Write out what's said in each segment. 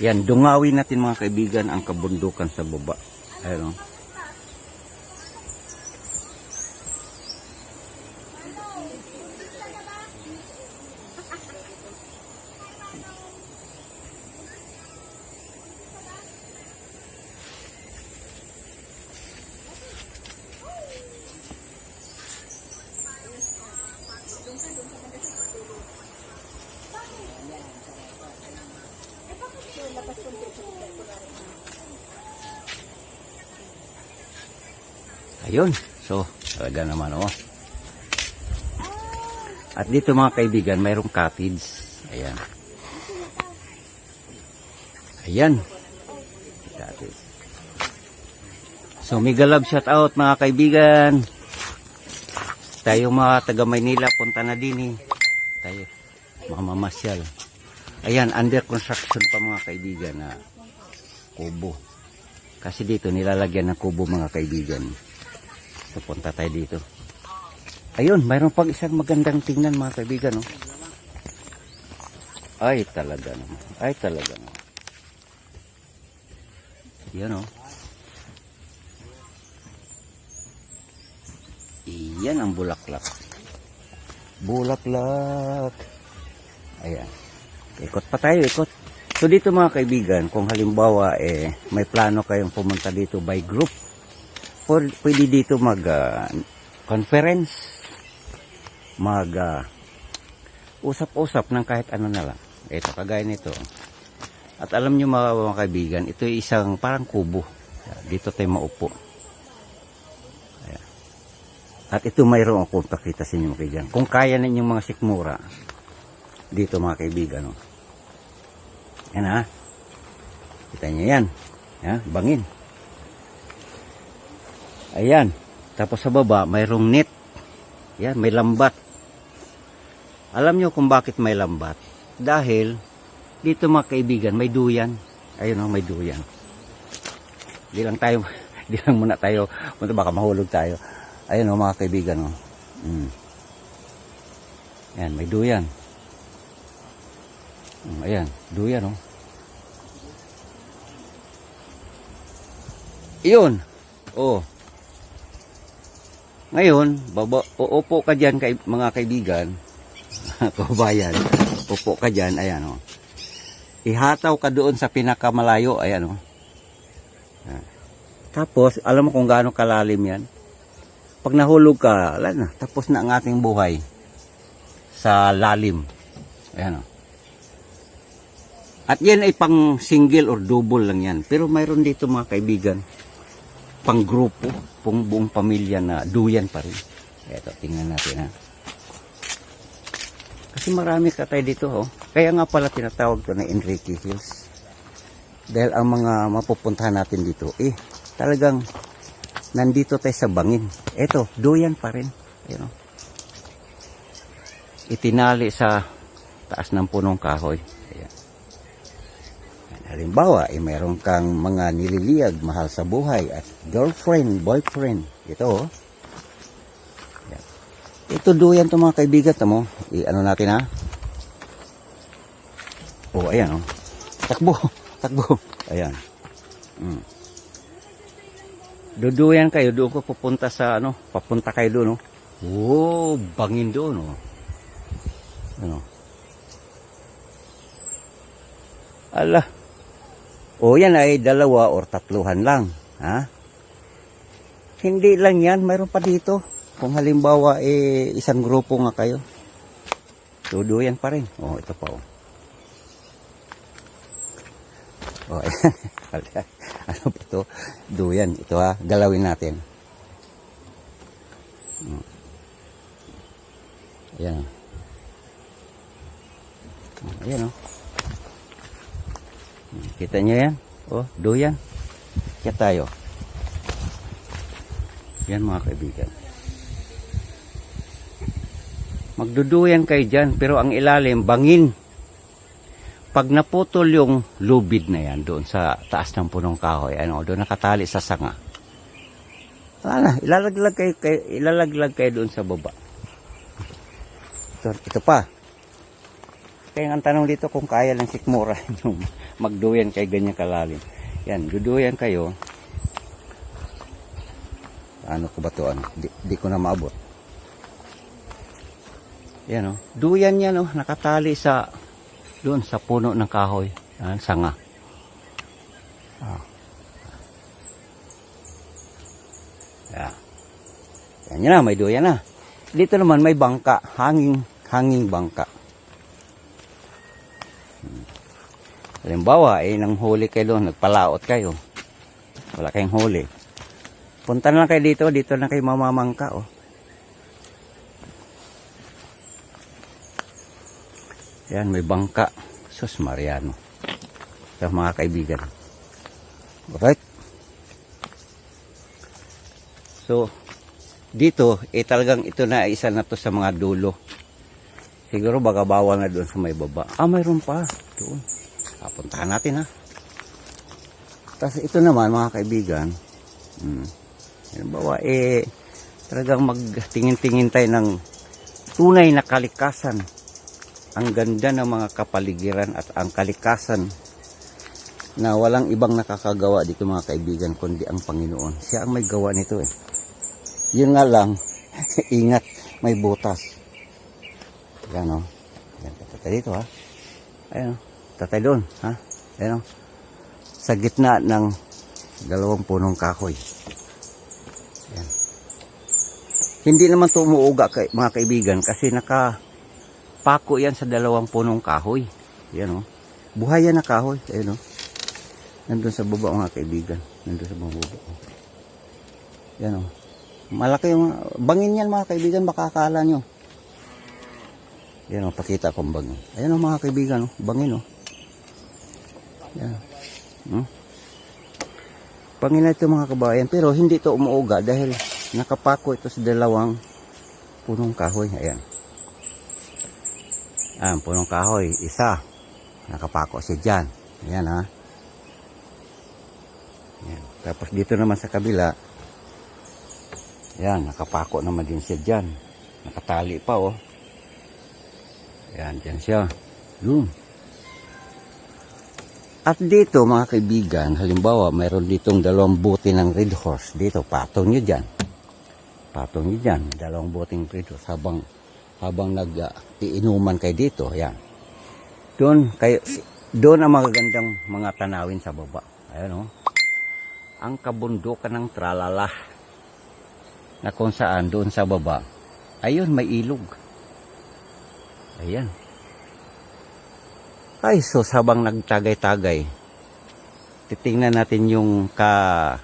Yan, dungawin natin mga kaibigan ang kabundukan sa baba. Ayun Ayun. So, talaga naman oh. At dito mga kaibigan, mayroong cottage. Ayan. Ayan. Cottage. So, mega love shout out mga kaibigan. Tayo mga taga Maynila, punta na din eh. Tayo, mga mamasyal. Ayan, under construction pa mga kaibigan na kubo. Kasi dito nilalagyan ng kubo mga kaibigan. So, punta tayo dito. Ayun, mayroon pang isang magandang tingnan mga kaibigan. Oh. Ay, talaga naman. Ay, talaga naman. Yan oh. Iyan ang bulaklak. Bulaklak. Ayan. Ikot pa tayo, ikot. So dito mga kaibigan, kung halimbawa eh may plano kayong pumunta dito by group, pwede dito mag ah, conference, mag ah, usap-usap ng kahit ano na lang. Ito, kagaya nito. At alam nyo mga, mga kaibigan, ito isang parang kubo. Dito tayo maupo. Ayan. At ito mayroon akong pakita sa inyo mga kaibigan. Kung kaya ninyong mga sikmura, dito mga kaibigan. Oh. Yan ha. Kita nyo yan. Ha? Bangin. Ayan. Tapos sa baba, mayroong net. Yan, may lambat. Alam nyo kung bakit may lambat? Dahil, dito mga kaibigan, may duyan. Ayun o, may duyan. Di lang tayo, di lang muna tayo, punta baka mahulog tayo. Ayun o mga kaibigan o. Mm. Yan, may duyan. Mm, ayan, duyan o. Iyon. Oh. Ngayon, baba, uupo ka dyan kay, mga kaibigan, kabayan, upo ka dyan, ayan o. Ihataw ka doon sa pinakamalayo, ayan o. Ah. Tapos, alam mo kung gaano kalalim yan? Pag nahulog ka, wala na, tapos na ang ating buhay sa lalim. Ayan o. At yan ay pang single or double lang yan. Pero mayroon dito mga kaibigan, pang grupo, pang buong pamilya na duyan pa rin. Eto, tingnan natin ha. Kasi marami ka tayo dito oh. Kaya nga pala tinatawag to na Enrique Hills. Dahil ang mga mapupuntahan natin dito, eh, talagang nandito tayo sa bangin. Eto, duyan pa rin. Ayan oh. Itinali sa taas ng punong kahoy. Halimbawa, eh, mayroon kang mga nililiyag, mahal sa buhay, at girlfriend, boyfriend. Ito, oh. Yan. Ito duyan to mga kaibigan, tamo. I, ano natin, ha? Oh, ayan, oh. Takbo, takbo. Ayan. Mm. Duduyan kayo, doon ko pupunta sa, ano, papunta kayo doon, oh. Oh, bangin doon, oh. Ano? Ala. O yan ay dalawa or tatluhan lang. Ha? Hindi lang yan. Mayroon pa dito. Kung halimbawa eh, isang grupo nga kayo. Tuduyan pa rin. O, ito pa o. O, ayan. ano pa ito? Duyan. Ito ha. Galawin natin. Hmm. Ayan o. Ayan o. Kita nyo yan? Oh, duyan. Kaya tayo. Yan mga kaibigan. Magduduyan kayo dyan, pero ang ilalim, bangin. Pag naputol yung lubid na yan doon sa taas ng punong kahoy, ano, doon nakatali sa sanga. Wala, ilalaglag kayo, kayo, ilalaglag kayo doon sa baba. Ito, ito pa. Kaya ang tanong dito kung kaya ng sikmura yung magduyan kay ganyan kalalim. Yan, duduyan kayo. Ano ko ba to? Ano? Di, di ko na maabot. Yan o. Duyan yan o. Nakatali sa doon sa puno ng kahoy. Yan, sanga. Ah. Yan yan na, may duyan na. Dito naman may bangka, hanging hanging bangka. Hmm. Halimbawa, eh, nang huli kayo doon, nagpalaot kayo. Wala kayong huli. Punta na lang kayo dito, dito na kayo mamamangka, oh. Yan, may bangka. Sus Mariano. Sa mga kaibigan. Alright. So, dito, eh talagang ito na isa na to sa mga dulo. Siguro baka bawal na doon sa may baba. Ah, mayroon pa. Doon. Apuntahan natin ha. Tapos ito naman mga kaibigan. Hmm. Halimbawa, eh, talagang magtingin-tingin tayo ng tunay na kalikasan. Ang ganda ng mga kapaligiran at ang kalikasan na walang ibang nakakagawa dito mga kaibigan kundi ang Panginoon. Siya ang may gawa nito eh. Yun nga lang, ingat, may butas. Yan o. Yan, dito ha. Ayan o. Tatay doon ha. Ayan o. Sa gitna ng dalawang punong kahoy. Yan. Hindi naman ito umuuga kay, mga kaibigan kasi naka pako yan sa dalawang punong kahoy. Yan o. Buhay yan na kahoy. Ayan o. Nandun sa baba mga kaibigan. Nandun sa baba. Yan o. Malaki yung bangin yan mga kaibigan. Baka akala nyo. Yan o. Pakita kong bangin. Ayan o mga kaibigan. O. Bangin o. Yan. Hmm? Bangin na ito mga kabayan. Pero hindi ito umuuga dahil nakapako ito sa dalawang punong kahoy. Ayan. Ayan, punong kahoy. Isa. Nakapako siya dyan. Ayan ha. Ayan. Tapos dito naman sa kabila. Ayan, nakapako naman din siya dyan. Nakatali pa oh. Ayan, dyan siya. Doon. At dito mga kaibigan, halimbawa mayroon ditong dalawang buti ng red horse. Dito, patong nyo dyan. Patong nyo dyan. Dalawang buting red horse habang habang nag-iinuman kayo dito. Ayan. Doon, kayo, doon ang magagandang mga tanawin sa baba. Ayan o. Ang kabundukan ng tralala na kung saan doon sa baba, ayun, may ilog. Ayan. Ay, so habang nagtagay-tagay, titingnan natin yung ka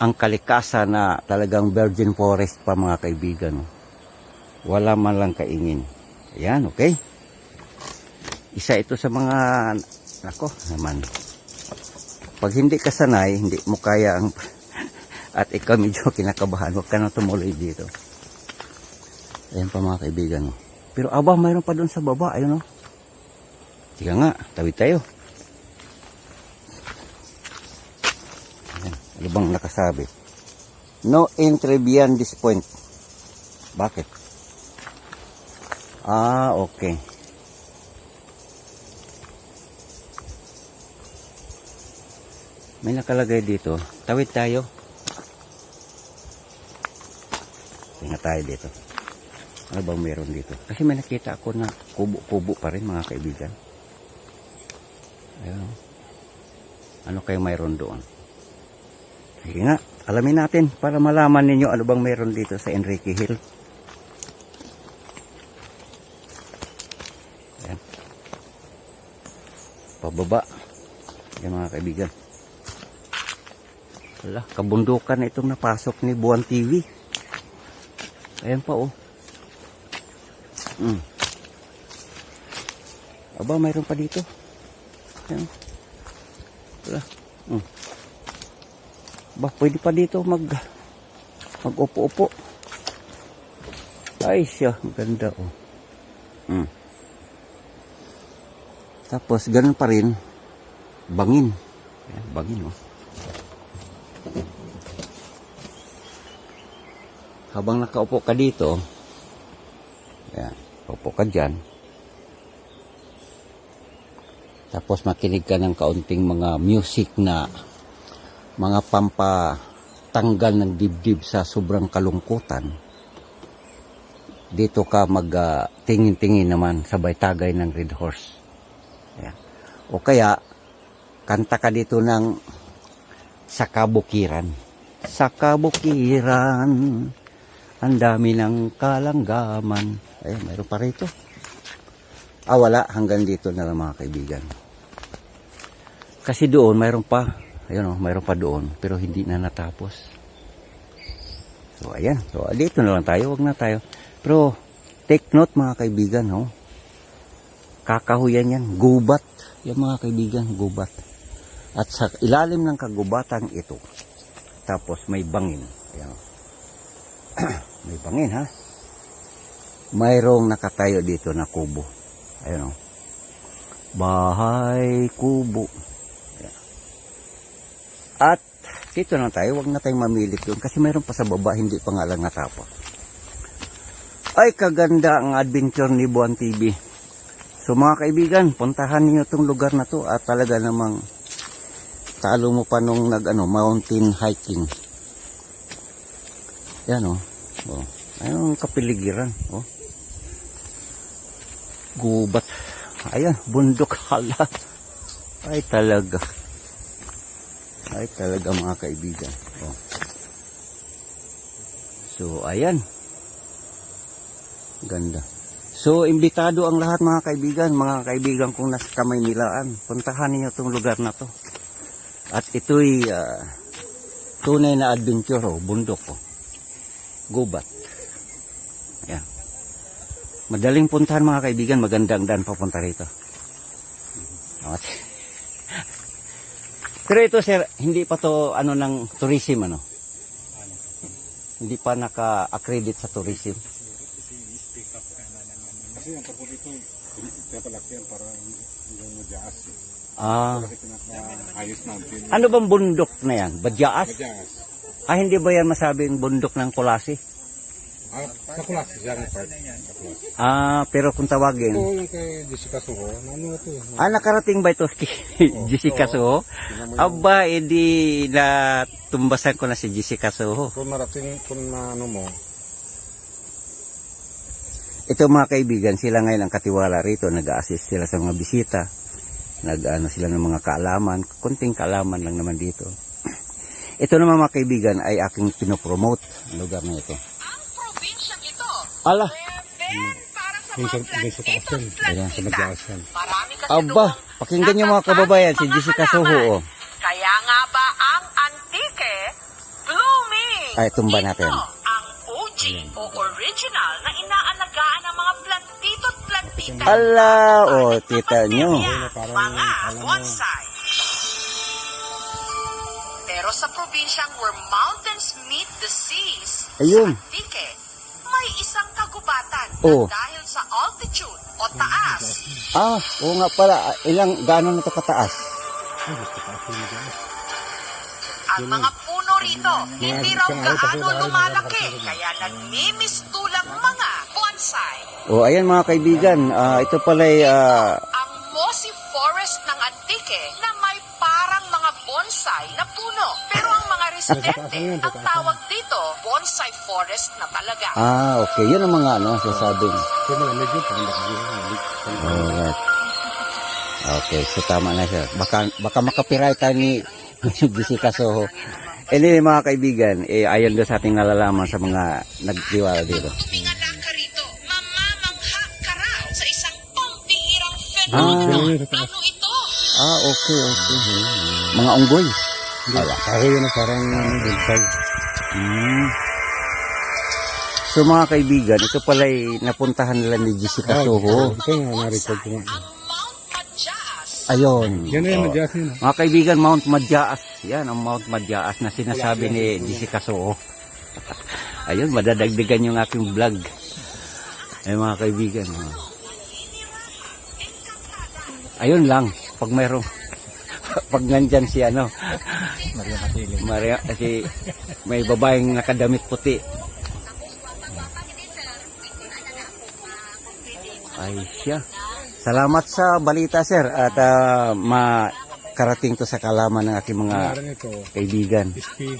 ang kalikasan na talagang virgin forest pa mga kaibigan. Wala man lang kaingin. Ayan, okay? Isa ito sa mga, nako, naman. Pag hindi ka sanay, hindi mo kaya ang, at ikaw medyo kinakabahan, huwag ka na tumuloy dito. Ayan pa mga kaibigan. oh. Pero aba, mayroon pa doon sa baba, ayun o. Sige nga, tawid tayo. Ayan, ano bang nakasabi? No entry beyond this point. Bakit? Ah, okay. May nakalagay dito. Tawid tayo. Tingnan tayo dito. Ano bang meron dito? Kasi may nakita ako na kubo-kubo pa rin mga kaibigan. Ayun. Ano kayo mayroon doon? Sige nga, alamin natin para malaman ninyo ano bang meron dito sa Enrique Hill. Ayan. Pababa. Yan mga kaibigan. Wala, kabundukan itong napasok ni Buwan TV. Ayan pa oh. Mm. Aba, mayroon pa dito. Ayan. Wala. Mm. Ba, pwede pa dito mag mag-upo-upo. Ay siya, ganda oh. Mm. Tapos, ganun pa rin, bangin. Ayan, bangin oh. Habang nakaupo ka dito, ayan, upo ka dyan, Tapos makinig ka ng kaunting mga music na mga pampatanggal ng dibdib sa sobrang kalungkutan. Dito ka mag ah, tingin-tingin naman sa baytagay ng Red Horse. Ayan. O kaya, kanta ka dito ng sa kabukiran. Sa kabukiran, ang dami ng kalanggaman. Ay, mayroon pa rito. Ah, wala. Hanggang dito na lang mga kaibigan. Kasi doon, mayroon pa. Ayun oh, mayroon pa doon. Pero hindi na natapos. So, ayan. So, dito na lang tayo. Huwag na tayo. Pero, take note mga kaibigan, oh. Kakahuyan yan. Gubat. Yan mga kaibigan, gubat. At sa ilalim ng kagubatan ito, tapos may bangin. Ayan. oh. may bangin ha. Mayroong nakatayo dito na kubo. Ayun o. Bahay kubo. Ayan. At dito na tayo, wag na tayong mamilit yun kasi mayroon pa sa baba, hindi pa nga lang natapos. Ay, kaganda ang adventure ni Buwan TV. So mga kaibigan, puntahan niyo itong lugar na to at talaga namang talo mo pa nung nag ano, mountain hiking. Yan oh. oh. Ayun ang kapiligiran. Oh. Gubat. Ayan, bundok hala. Ay talaga. Ay talaga mga kaibigan. Oh. So ayan. Ganda. So, imbitado ang lahat mga kaibigan, mga kaibigan kong nasa kamay nilaan. Puntahan niyo itong lugar na to. At ito'y ah, tunay na adventure, oh, bundok. Oh. Gubat. Ayan. Madaling puntahan mga kaibigan, magandang daan papunta rito. Pero ito sir, hindi pa to ano ng tourism ano? Hindi pa naka-accredit sa tourism. Kasi ang purpose ito, pinapalaki yan para yung madyaas. Ah, Kasi pinaka-ayos natin. ano bang bundok na yan? Badyaas? Madyaas. Ah, hindi ba yan masabing bundok ng Kulasi? Ah, sa kulas, yan ang part. Ah, pero kung tawagin, Ito yung kay Jessica Soho, ano ito? eh. ah, nakarating ba ito kay Jessica yung- Aba, edi na tumbasan ko na si Jessica Soho. Kung marating, kung ano mo, Ito mga kaibigan, sila ngayon ang katiwala rito, nag-assist sila sa mga bisita. Nag-ano sila ng mga kaalaman, kunting kaalaman lang naman dito. Ito naman mga kaibigan ay aking pinopromote ang lugar na ito. Yan. Ayan, Sa madyaas yan. Aba, pakinggan nyo mga kababayan, si Jessica. Soho. Oh. Kaya nga ba ang antike blooming? Ay, tumba natin. Ito ang OG o original na inaalagaan ng mga plantito at plantita. Ala, oh, tita nyo. mga bonsai. Pero sa probinsyang where mountains meet the seas, Ayun. sa Antique, may isang kagubatan Oh. na dahil sa altitude o taas, Ah, oo nga pala, ilang, gaano na ito kataas? Ang mga puno rito, hindi raw gaano lumalaki, kaya nagmimistulang mga bonsai. Oh, ayan mga kaibigan, ah, ito pala ay, ah, Ang mossy forest ng Antique na may parang mga bonsai na puno. Pero ang residente, ang tawag dito, bonsai forest na talaga. ah, okay, yun ang mga ano, sasabing. Alright. Okay, so tama na siya. Baka, baka makapiright tayo ni Jessica Soho. Anyway mga kaibigan, eh, ayon doon sa ating nalalaman sa mga nagtiwala dito. Ah. fenomeno. Ano ito? Ah, okay, okay. Mga unggoy. Wala. Kahoy yun, parang bonsai. Hmm. So mga kaibigan, ito pala ay napuntahan nila ni Jessica Soho. Ito nga, na-record ko nga. Ayun. Yan na yan, Oh. madyaas yun. ah. Mga kaibigan, Mount Madyaas. Yan ang Mount Madyaas na sinasabi ni Jessica Soho. Ayun, madadagdagan yung aking vlog. Ay mga kaibigan. oh. Ayun lang, pag mayroong pag nandyan si ano, Maria Matili. Maria, si may babaeng nakadamit puti. Ay siya. Salamat sa balita, sir. At ah, makarating to sa kalaman ng aking mga ito, kaibigan. SP,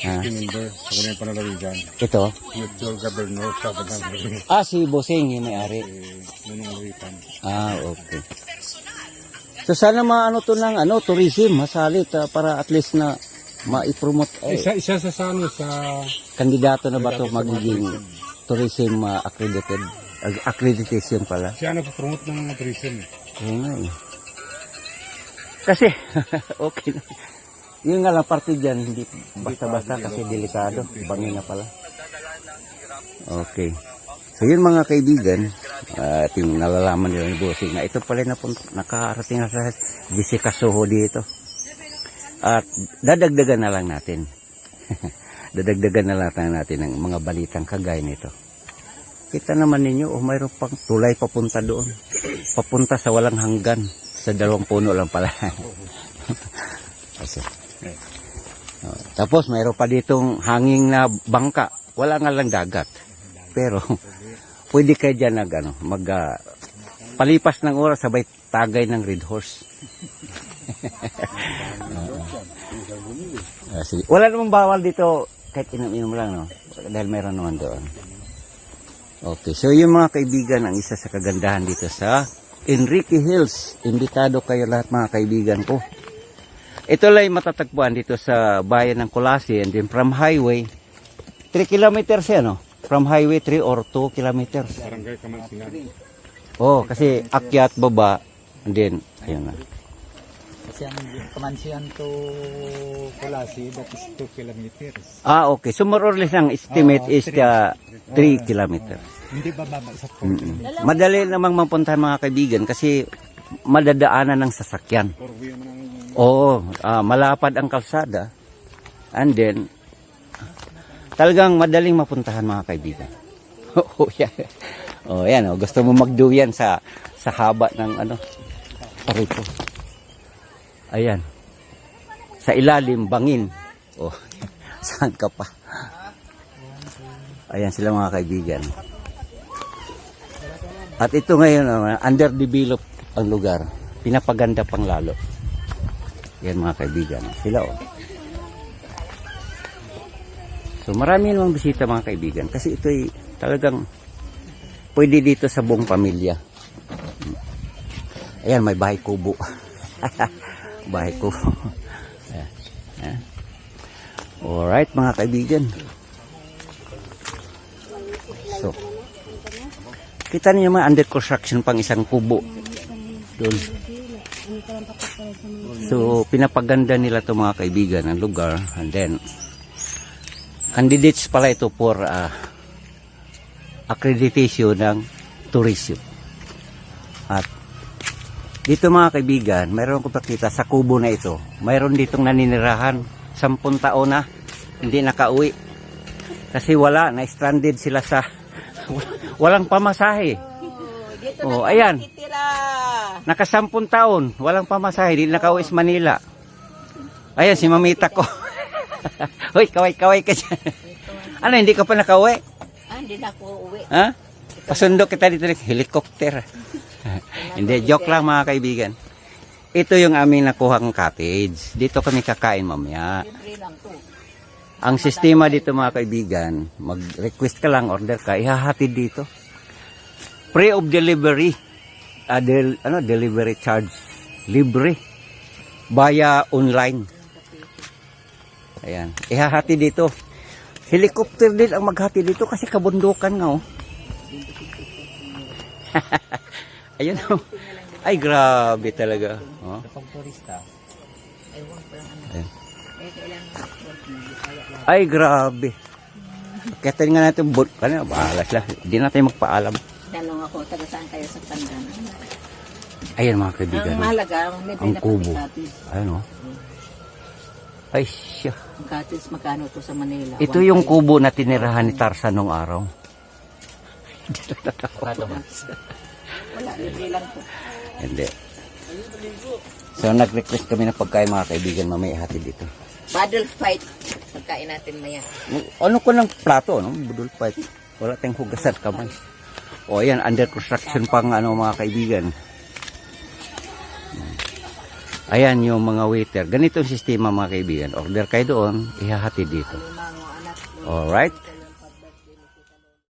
Ah. SP member sa kunay panalawigan. Ito. Mutual Governor sa Batangas. Ah, si Bosing yung may-ari. Eh, Nunong Alawitan. Ah, okay. So sana maano to ng ano, tourism, masalit ah, para at least na ma-promote eh, Isa, isa sa ano, sa kandidato na ba to magiging tourism ah, accredited ag- accreditation pala. siya nagpo-promote ng tourism. eh. Oo nga eh. Kasi, okay na. Yun nga lang parte dyan, hindi basta-basta kasi delikado. Bangin na pala. Okay. So yun mga kaibigan, uh, ating nalalaman nila ni Bossing na ito pala na nakarating na sa Jessica Soho dito. At dadagdagan na lang natin. dadagdagan na lang natin ng mga balitang kagaya nito. Kita naman ninyo, oh, mayroon pang tulay papunta doon. Papunta sa walang hanggan. Sa dalawang puno lang pala. Kasi, oh, tapos mayroon pa ditong hanging na bangka. Wala nga lang dagat. Pero, pwede kayo dyan nag, ano, mag, ah, palipas ng oras sabay tagay ng red horse. Ah, sige. Wala namang bawal dito kahit inom-inom lang, no? Dahil meron naman doon. Okay, so yung mga kaibigan, ang isa sa kagandahan dito sa Enrique Hills. Imbitado kayo lahat mga kaibigan ko. Ito lang matatagpuan dito sa bayan ng Colasi and then from highway, 3 kilometers yan, no? From highway 3 or 2 kilometers. Barangay Kamansingan. Oh, kasi akyat baba and then, ayun na. Kasi ang kamansiyan to Kulasi, that is 2 kilometers. Ah, okay. So more or less ang estimate Oo, is uh, 3 kilometers. Hindi ba baba sa 4 Mm-mm. Madali namang mapuntahan mga kaibigan kasi madadaanan ng sasakyan. Oo, ah, malapad ang kalsada. And then, talagang madaling mapuntahan mga kaibigan. Oo, yan. Oh, yan. Oh. Gusto mo magduyan sa sa haba ng ano, parito. Ayan. Sa ilalim, bangin. Oh, saan ka pa? Ayan sila mga kaibigan. At ito ngayon, uh, underdeveloped ang lugar. Pinapaganda pang lalo. Yan mga kaibigan. Sila oh. So marami namang bisita mga kaibigan kasi ito'y talagang pwede dito sa buong pamilya. Ayan, may bahay kubo. bahay kubo. Ayan. Alright mga kaibigan. So, kita niyo mga under construction pang isang kubo. Doon. So, pinapaganda nila to mga kaibigan ang lugar and then candidates pala ito for ah, accreditation ng tourism. At dito mga kaibigan, mayroon ko pakita sa kubo na ito. Mayroon ditong naninirahan, sampung taon na, hindi nakauwi. Kasi wala, na-stranded sila sa walang pamasahe. Oh, ayan. Nakasampung taon, walang pamasahe, hindi nakauwi sa Manila. Ayan, si mamita ko. Hoy, kaway-kaway ka dyan. ano, hindi ka pa nakauwi? Ah, hindi na ako uwi. Ha? Pasundo kita dito ng helicopter. hindi, joke lang mga kaibigan. Ito yung aming nakuhang cottage. Dito kami kakain mamaya. Libre lang to. Ang sistema dito mga kaibigan, mag-request ka lang, order ka, ihahatid dito. Free of delivery. Ah, del- ano, delivery charge. Libre. Via online. Ayan. Ihahati dito. Helicopter din ang maghati dito kasi kabundukan nga oh. Ayun oh. Ay grabe talaga. Oh. Ano. Ayan. Eh. Ay grabe. Kaya tayo nga natin, but, ano, bahala sila. Hindi natin magpaalam. Tanong ako, taga saan kayo sa Tandan? Ayan mga kaibigan. Ang mahalaga, may Ang kubo. Ayun oh. Ay siya. Ang katis, magkano to sa Manila? Ito yung kubo na tinirahan ni Tarzan nung araw. Wala, libre lang to. Hindi. So nag-request kami ng pagkain mga kaibigan mamaya hati dito. Battle fight. Pagkain natin maya. Ano ko ng plato, no? Budol fight. Wala tayong hugasan kamay. O ayan, under construction pang ano mga kaibigan. Ayan yung mga waiter. Ganito ang sistema mga kaibigan. Order kayo doon, ihahati dito. Alright?